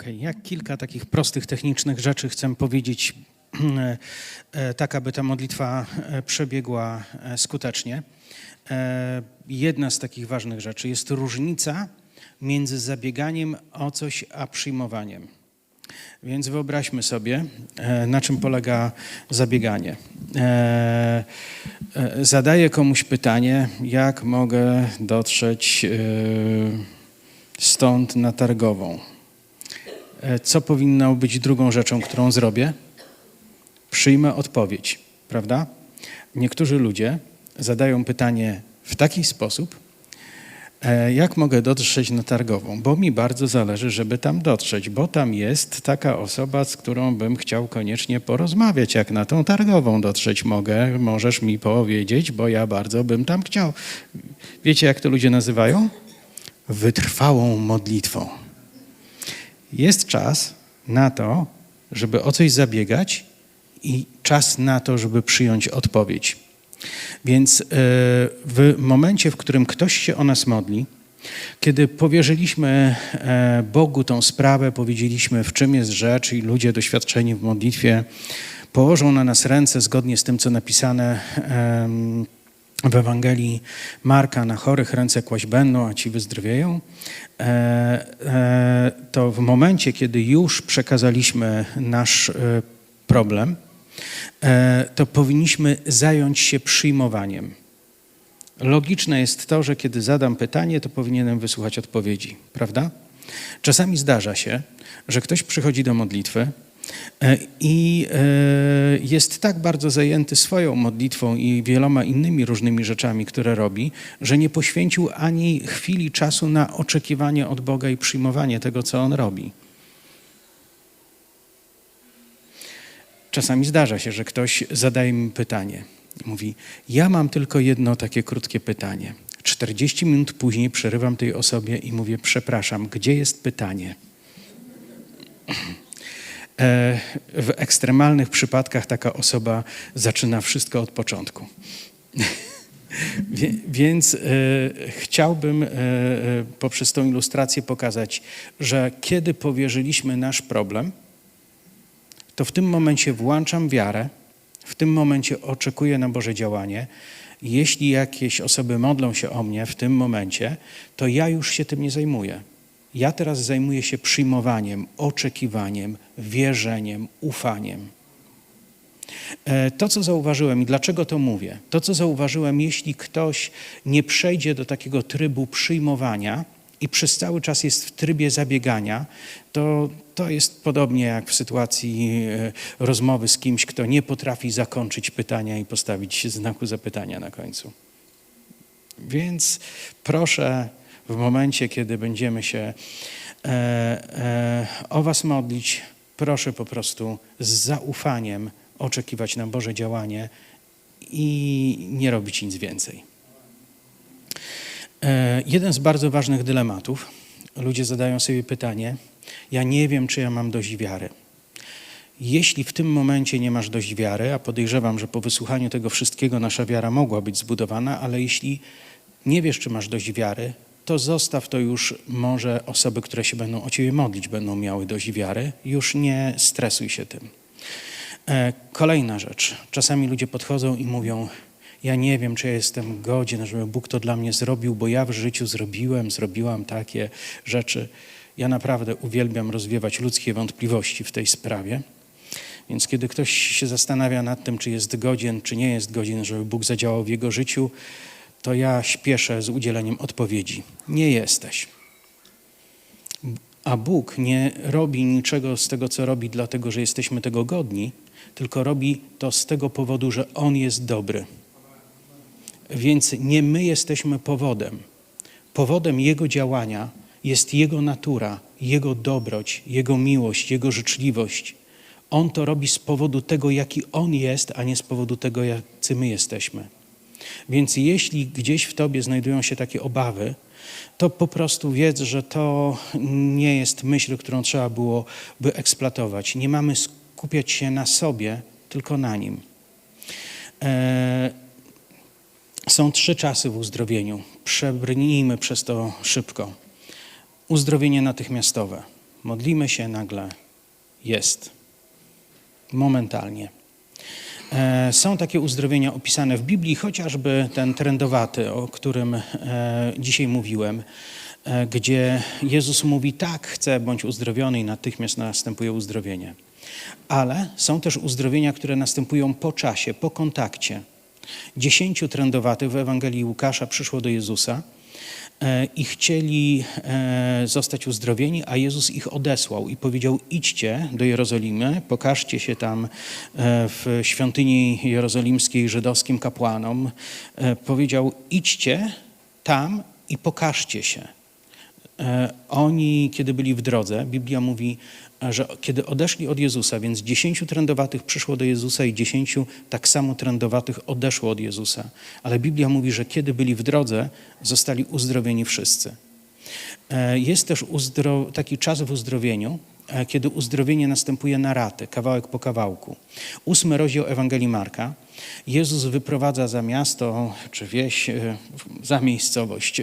Okej, jak kilka takich prostych, technicznych rzeczy chcę powiedzieć, e, tak aby ta modlitwa e, przebiegła e, skutecznie. E, Jedna z takich ważnych rzeczy jest różnica między zabieganiem o coś a przyjmowaniem. Więc wyobraźmy sobie, e, na czym polega zabieganie. E, e, Zadaję komuś pytanie, jak mogę dotrzeć e, stąd na targową. E, Co powinno być drugą rzeczą, którą zrobię? Przyjmę odpowiedź, prawda? Niektórzy ludzie zadają pytanie w taki sposób, e, jak mogę dotrzeć na targową, bo mi bardzo zależy, żeby tam dotrzeć, bo tam jest taka osoba, z którą bym chciał koniecznie porozmawiać. Jak na tą targową dotrzeć mogę, możesz mi powiedzieć, bo ja bardzo bym tam chciał. Wiecie, jak to ludzie nazywają? Wytrwałą modlitwą. Jest czas na to, żeby o coś zabiegać i czas na to, żeby przyjąć odpowiedź. Więc e, w momencie, w którym ktoś się o nas modli, kiedy powierzyliśmy e, Bogu tą sprawę, powiedzieliśmy, w czym jest rzecz, i ludzie doświadczeni w modlitwie położą na nas ręce zgodnie z tym, co napisane w Ewangelii Marka, na chorych ręce kłaść będą, a ci wyzdrowieją, e, e, to w momencie, kiedy już przekazaliśmy nasz e, problem, to powinniśmy zająć się przyjmowaniem. Logiczne jest to, że kiedy zadam pytanie, to powinienem wysłuchać odpowiedzi, prawda? Czasami zdarza się, że ktoś przychodzi do modlitwy i e, jest tak bardzo zajęty swoją modlitwą i wieloma innymi różnymi rzeczami, które robi, że nie poświęcił ani chwili czasu na oczekiwanie od Boga i przyjmowanie tego, co on robi. Czasami zdarza się, że ktoś zadaje mi pytanie. Mówi: Ja mam tylko jedno takie krótkie pytanie. 40 minut później przerywam tej osobie i mówię: Przepraszam, gdzie jest pytanie? E, W ekstremalnych przypadkach taka osoba zaczyna wszystko od początku. Więc e, chciałbym e, poprzez tą ilustrację pokazać, że kiedy powierzyliśmy nasz problem, to w tym momencie włączam wiarę, w tym momencie oczekuję na Boże działanie. Jeśli jakieś osoby modlą się o mnie w tym momencie, to ja już się tym nie zajmuję. Ja teraz zajmuję się przyjmowaniem, oczekiwaniem, wierzeniem, ufaniem. E, To, co zauważyłem i dlaczego to mówię, to, co zauważyłem, jeśli ktoś nie przejdzie do takiego trybu przyjmowania i przez cały czas jest w trybie zabiegania, to to jest podobnie jak w sytuacji e, rozmowy z kimś, kto nie potrafi zakończyć pytania i postawić znaku zapytania na końcu. Więc proszę, w momencie, kiedy będziemy się e, e, o Was modlić, proszę po prostu z zaufaniem oczekiwać na Boże działanie i nie robić nic więcej. E, jeden z bardzo ważnych dylematów. Ludzie zadają sobie pytanie: Ja nie wiem, czy ja mam dość wiary. Jeśli w tym momencie nie masz dość wiary, a podejrzewam, że po wysłuchaniu tego wszystkiego nasza wiara mogła być zbudowana, ale jeśli nie wiesz, czy masz dość wiary, to zostaw to już może osoby, które się będą o ciebie modlić, będą miały dość wiary. Już nie stresuj się tym. E, Kolejna rzecz. Czasami ludzie podchodzą i mówią: Ja nie wiem, czy ja jestem godzien, żeby Bóg to dla mnie zrobił, bo ja w życiu zrobiłem, zrobiłam takie rzeczy. Ja naprawdę uwielbiam rozwiewać ludzkie wątpliwości w tej sprawie. Więc kiedy ktoś się zastanawia nad tym, czy jest godzien, czy nie jest godzien, żeby Bóg zadziałał w jego życiu, to ja śpieszę z udzieleniem odpowiedzi. Nie jesteś. A Bóg nie robi niczego z tego, co robi, dlatego że jesteśmy tego godni, tylko robi to z tego powodu, że On jest dobry. Więc nie my jesteśmy powodem. Powodem Jego działania jest Jego natura, Jego dobroć, Jego miłość, Jego życzliwość. On to robi z powodu tego, jaki On jest, a nie z powodu tego, jacy my jesteśmy. Więc jeśli gdzieś w tobie znajdują się takie obawy, to po prostu wiedz, że to nie jest myśl, którą trzeba byłoby eksploatować. Nie mamy skupiać się na sobie, tylko na nim. E, są trzy czasy w uzdrowieniu. Przebrnijmy przez to szybko. Uzdrowienie natychmiastowe. modlimy się, nagle jest. Momentalnie. E, Są takie uzdrowienia opisane w Biblii, chociażby ten trendowaty, o którym e, dzisiaj mówiłem, e, gdzie Jezus mówi tak, chcę, bądź uzdrowiony i natychmiast następuje uzdrowienie. Ale są też uzdrowienia, które następują po czasie, po kontakcie. Dziesięciu trendowatych w Ewangelii Łukasza przyszło do Jezusa i chcieli e, zostać uzdrowieni, a Jezus ich odesłał i powiedział: Idźcie do Jerozolimy, pokażcie się tam e, w świątyni jerozolimskiej żydowskim kapłanom. E, Powiedział: Idźcie tam i pokażcie się. E, Oni, kiedy byli w drodze, Biblia mówi, e, że kiedy odeszli od Jezusa, więc dziesięciu trędowatych przyszło do Jezusa i dziesięciu tak samo trędowatych odeszło od Jezusa. Ale Biblia mówi, że kiedy byli w drodze, zostali uzdrowieni wszyscy. E, Jest też taki czas w uzdrowieniu, e, kiedy uzdrowienie następuje na raty, kawałek po kawałku. Ósmy rozdział Ewangelii Marka. Jezus wyprowadza za miasto czy wieś, e, za miejscowość,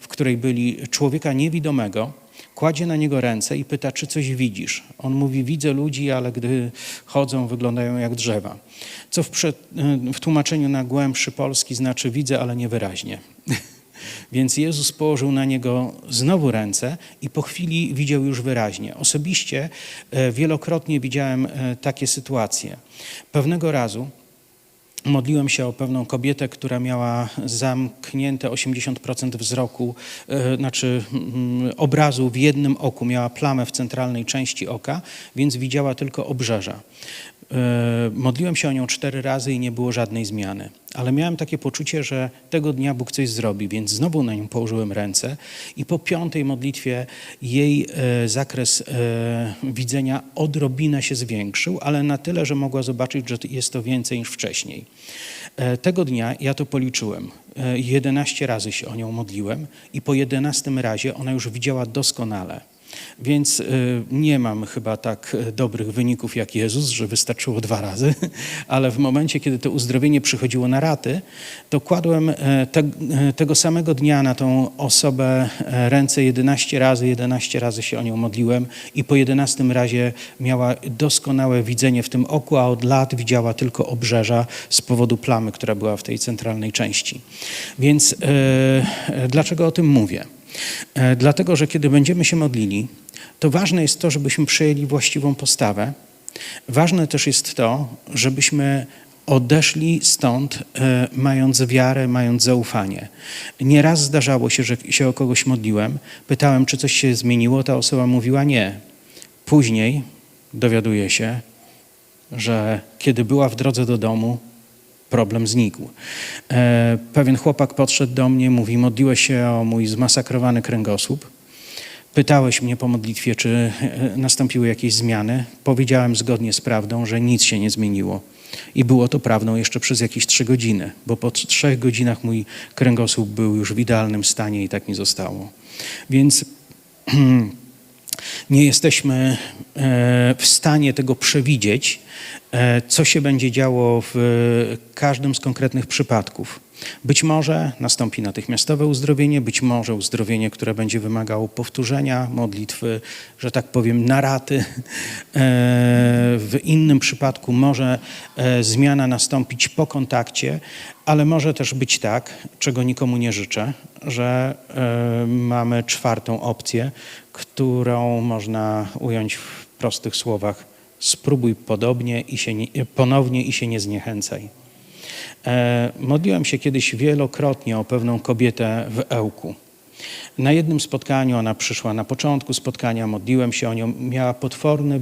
w której byli człowieka niewidomego, kładzie na niego ręce i pyta, czy coś widzisz. On mówi, widzę ludzi, ale gdy chodzą, wyglądają jak drzewa. Co w, w tłumaczeniu na głębszy polski znaczy widzę, ale niewyraźnie. Więc Jezus położył na niego znowu ręce i po chwili widział już wyraźnie. Osobiście e, wielokrotnie widziałem e, takie sytuacje. Pewnego razu modliłem się o pewną kobietę, która miała zamknięte 80% wzroku, e, znaczy mm, obrazu w jednym oku, miała plamę w centralnej części oka, więc widziała tylko obrzeża. E, Modliłem się o nią cztery razy i nie było żadnej zmiany, ale miałem takie poczucie, że tego dnia Bóg coś zrobi, więc znowu na nią położyłem ręce i po piątej modlitwie jej e, zakres e, widzenia odrobinę się zwiększył, ale na tyle, że mogła zobaczyć, że jest to więcej niż wcześniej. Tego dnia ja to policzyłem. E, 11 razy się o nią modliłem i po 11 razie ona już widziała doskonale. Więc y, nie mam chyba tak y, dobrych wyników jak Jezus, że wystarczyło dwa razy, ale w momencie, kiedy to uzdrowienie przychodziło na raty, to kładłem e, te, e, tego samego dnia na tą osobę e, ręce 11 razy, 11 razy się o nią modliłem i po 11 razie miała doskonałe widzenie w tym oku, a od lat widziała tylko obrzeża z powodu plamy, która była w tej centralnej części. Więc dlaczego o tym mówię? E, Dlatego, że kiedy będziemy się modlili, to ważne jest to, żebyśmy przyjęli właściwą postawę. Ważne też jest to, żebyśmy odeszli stąd, e, mając wiarę, mając zaufanie. Nieraz zdarzało się, że się o kogoś modliłem, pytałem, czy coś się zmieniło, ta osoba mówiła nie. Później dowiaduję się, że kiedy była w drodze do domu, problem znikł. E, pewien chłopak podszedł do mnie, mówi, modliłeś się o mój zmasakrowany kręgosłup. Pytałeś mnie po modlitwie, czy e, nastąpiły jakieś zmiany. Powiedziałem zgodnie z prawdą, że nic się nie zmieniło. I było to prawdą jeszcze przez jakieś trzy godziny, bo po tr- trzech godzinach mój kręgosłup był już w idealnym stanie i tak mi zostało. Więc nie jesteśmy e, w stanie tego przewidzieć, e, co się będzie działo w każdym z konkretnych przypadków. Być może nastąpi natychmiastowe uzdrowienie, być może uzdrowienie, które będzie wymagało powtórzenia modlitwy, że tak powiem, na raty. E, W innym przypadku może e, zmiana nastąpić po kontakcie, ale może też być tak, czego nikomu nie życzę, że e, mamy czwartą opcję, którą można ująć w prostych słowach: spróbuj podobnie i się nie, ponownie i się nie zniechęcaj. E, Modliłem się kiedyś wielokrotnie o pewną kobietę w Ełku. Na jednym spotkaniu ona przyszła na początku spotkania, modliłem się o nią, miała potworne,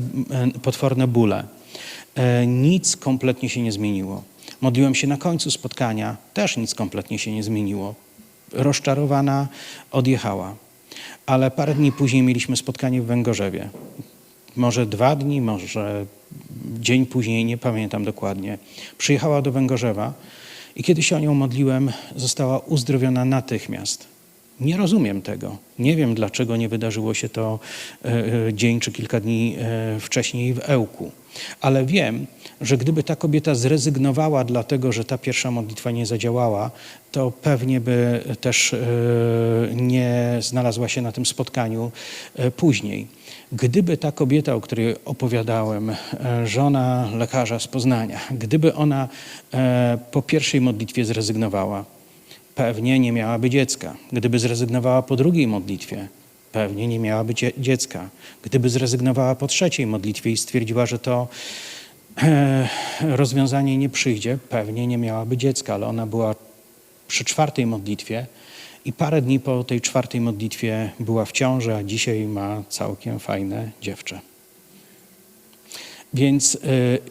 potworne bóle. E, Nic kompletnie się nie zmieniło. Modliłem się na końcu spotkania, też nic kompletnie się nie zmieniło. Rozczarowana odjechała. Ale parę dni później mieliśmy spotkanie w Węgorzewie. Może dwa dni, może dzień później, nie pamiętam dokładnie. Przyjechała do Węgorzewa i kiedy się o nią modliłem, została uzdrowiona natychmiast. Nie rozumiem tego. Nie wiem, dlaczego nie wydarzyło się to e, e, dzień czy kilka dni e, wcześniej w Ełku. Ale wiem, że gdyby ta kobieta zrezygnowała, dlatego że ta pierwsza modlitwa nie zadziałała, to pewnie by też nie znalazła się na tym spotkaniu później. Gdyby ta kobieta, o której opowiadałem, żona lekarza z Poznania, gdyby ona po pierwszej modlitwie zrezygnowała, pewnie nie miałaby dziecka. Gdyby zrezygnowała po drugiej modlitwie, pewnie nie miałaby dzie- dziecka. Gdyby zrezygnowała po trzeciej modlitwie i stwierdziła, że to e, rozwiązanie nie przyjdzie, pewnie nie miałaby dziecka, ale ona była przy czwartej modlitwie i parę dni po tej czwartej modlitwie była w ciąży, a dzisiaj ma całkiem fajne dziewczę. Więc y,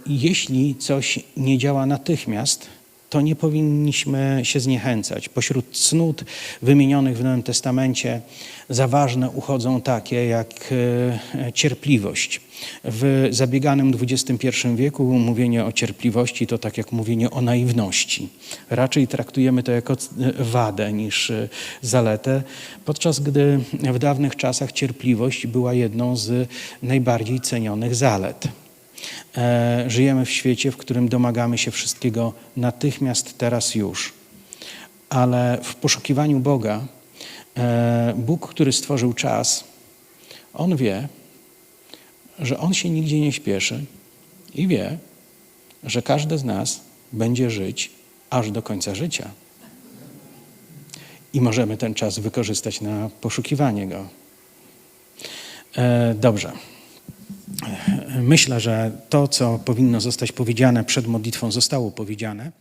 jeśli coś nie działa natychmiast, to nie powinniśmy się zniechęcać. Pośród cnót wymienionych w Nowym Testamencie za ważne uchodzą takie jak y, cierpliwość. W zabieganym XXI wieku mówienie o cierpliwości to tak jak mówienie o naiwności. Raczej traktujemy to jako c- wadę niż y, zaletę, podczas gdy w dawnych czasach cierpliwość była jedną z najbardziej cenionych zalet. E, Żyjemy w świecie, w którym domagamy się wszystkiego natychmiast, teraz, już. Ale w poszukiwaniu Boga, e, Bóg, który stworzył czas, On wie, że On się nigdzie nie śpieszy i wie, że każdy z nas będzie żyć aż do końca życia. I możemy ten czas wykorzystać na poszukiwanie Go. E, Dobrze. Myślę, że to, co powinno zostać powiedziane przed modlitwą, zostało powiedziane.